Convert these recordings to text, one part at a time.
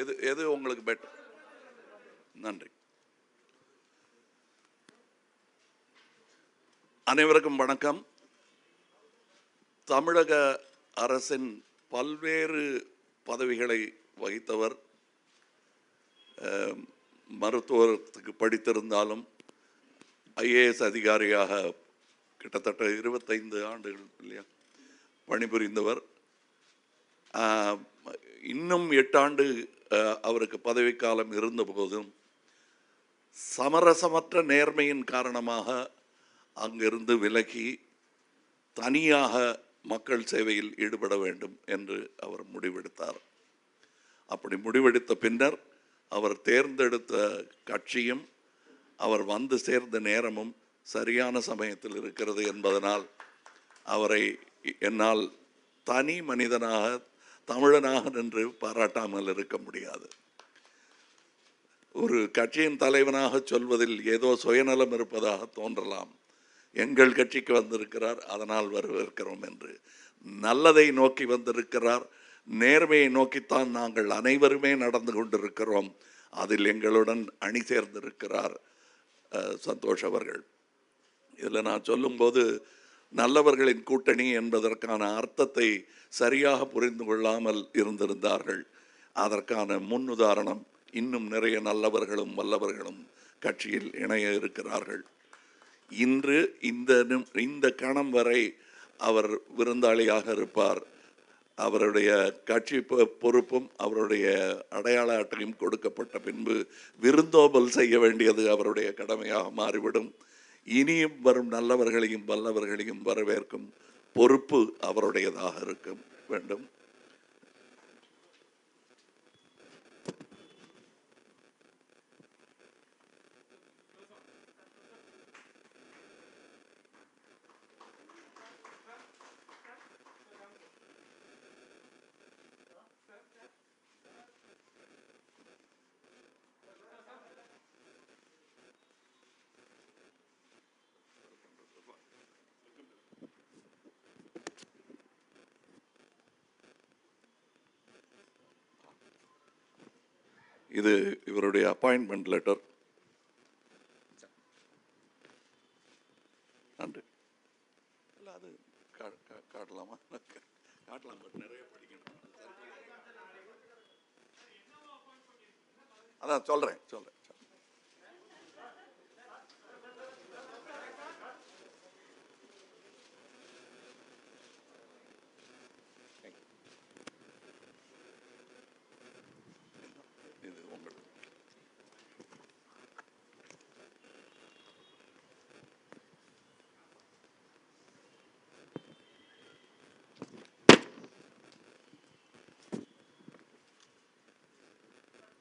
எது எது உங்களுக்கு பெட்டர் நன்றி. அனைவருக்கும் வணக்கம். தமிழக அரசின் பல்வேறு பதவிகளை வகித்தவர் மருத்துவத்துக்கு படித்திருந்தாலும் ஐஏஎஸ் அதிகாரியாக கிட்டத்தட்ட இருபத்தைந்து ஆண்டுகள் இல்லையா பணிபுரிந்தவர். இன்னும் எட்டாண்டு அவருக்கு பதவிக்காலம் இருந்தபோதும் சமரசமற்ற நேர்மையின் காரணமாக அங்கிருந்து விலகி தனியாக மக்கள் சேவையில் ஈடுபட வேண்டும் என்று அவர் முடிவெடுத்தார். அப்படி முடிவெடுத்த பின்னர் அவர் தேர்ந்தெடுத்த கட்சியும் அவர் வந்து சேர்ந்த நேரமும் சரியான சமயத்தில் இருக்கிறது என்பதனால் அவரை என்னால் தனி மனிதனாக தமிழனாக நின்று பாராட்டாமல் இருக்க முடியாது. ஒரு கட்சியின் தலைவனாக சொல்வதில் ஏதோ சுயநலம் இருப்பதாக தோன்றலாம். எங்கள் கட்சிக்கு வந்திருக்கிறார் அதனால் வரவேற்கிறோம் என்று. நல்லதை நோக்கி வந்திருக்கிறார் நேர்மையை நோக்கித்தான் நாங்கள் அனைவருமே நடந்து கொண்டிருக்கிறோம். அதில் எங்களுடன் அணி சேர்ந்திருக்கிறார் அஹ், சந்தோஷ் அவர்கள். இதில் நான் சொல்லும்போது நல்லவர்களின் கூட்டணி என்பதற்கான அர்த்தத்தை சரியாக புரிந்து கொள்ளாமல் இருந்திருந்தார்கள். அதற்கான முன்னுதாரணம் இன்னும் நிறைய நல்லவர்களும் வல்லவர்களும் கட்சியில் இணைய இருக்கிறார்கள். இன்று இந்த இந்த கணம் வரை அவர் விருந்தாளியாக இருப்பார். அவருடைய கட்சி பொறுப்பும் அவருடைய அடையாள அட்டையும் கொடுக்கப்பட்ட பின்பு விருந்தோபல் செய்ய வேண்டியது அவருடைய கடமையாக மாறிவிடும். இனியும் வரும் நல்லவர்களையும் வல்லவர்களையும் வரவேற்கும் பொறுப்பு அவருடையதாக இருக்க வேண்டும். இது இவருடைய அப்பாயின்மெண்ட் லெட்டர் நன்றி. இல்லை அது கா- கா- காட்டலாமா? காட்டலாம் பட் நிறைய படிக்கணும். அதான் சொல்கிறேன் சொல்கிறேன் இது உங்களுக்கு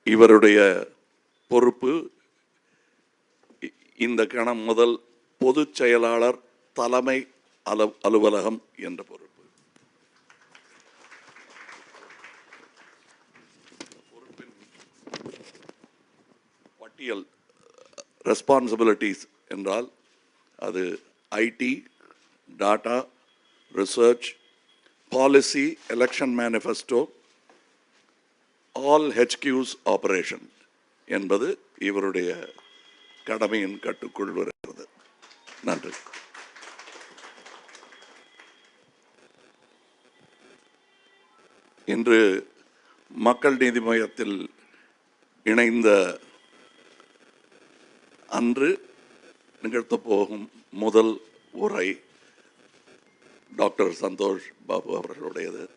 இவருடைய பொறுப்பு இந்த கணம் முதல் பொதுச் செயலாளர் தலைமை அலு அலுவலகம் என்ற பொறுப்பு. பட்டியல் ரெஸ்பான்சிபிலிட்டிஸ் என்றால் அது IT data research policy election manifesto all HQs operation என்பது இவருடைய கடமையின் கட்டுக்குள் வருகிறது. நன்றி. இன்று மக்கள் நீதி மையத்தில் இணைந்த அன்று நிகழ்த்தப் போகும் முதல் உரை டாக்டர் சந்தோஷ் பாபு அவர்களுடையது.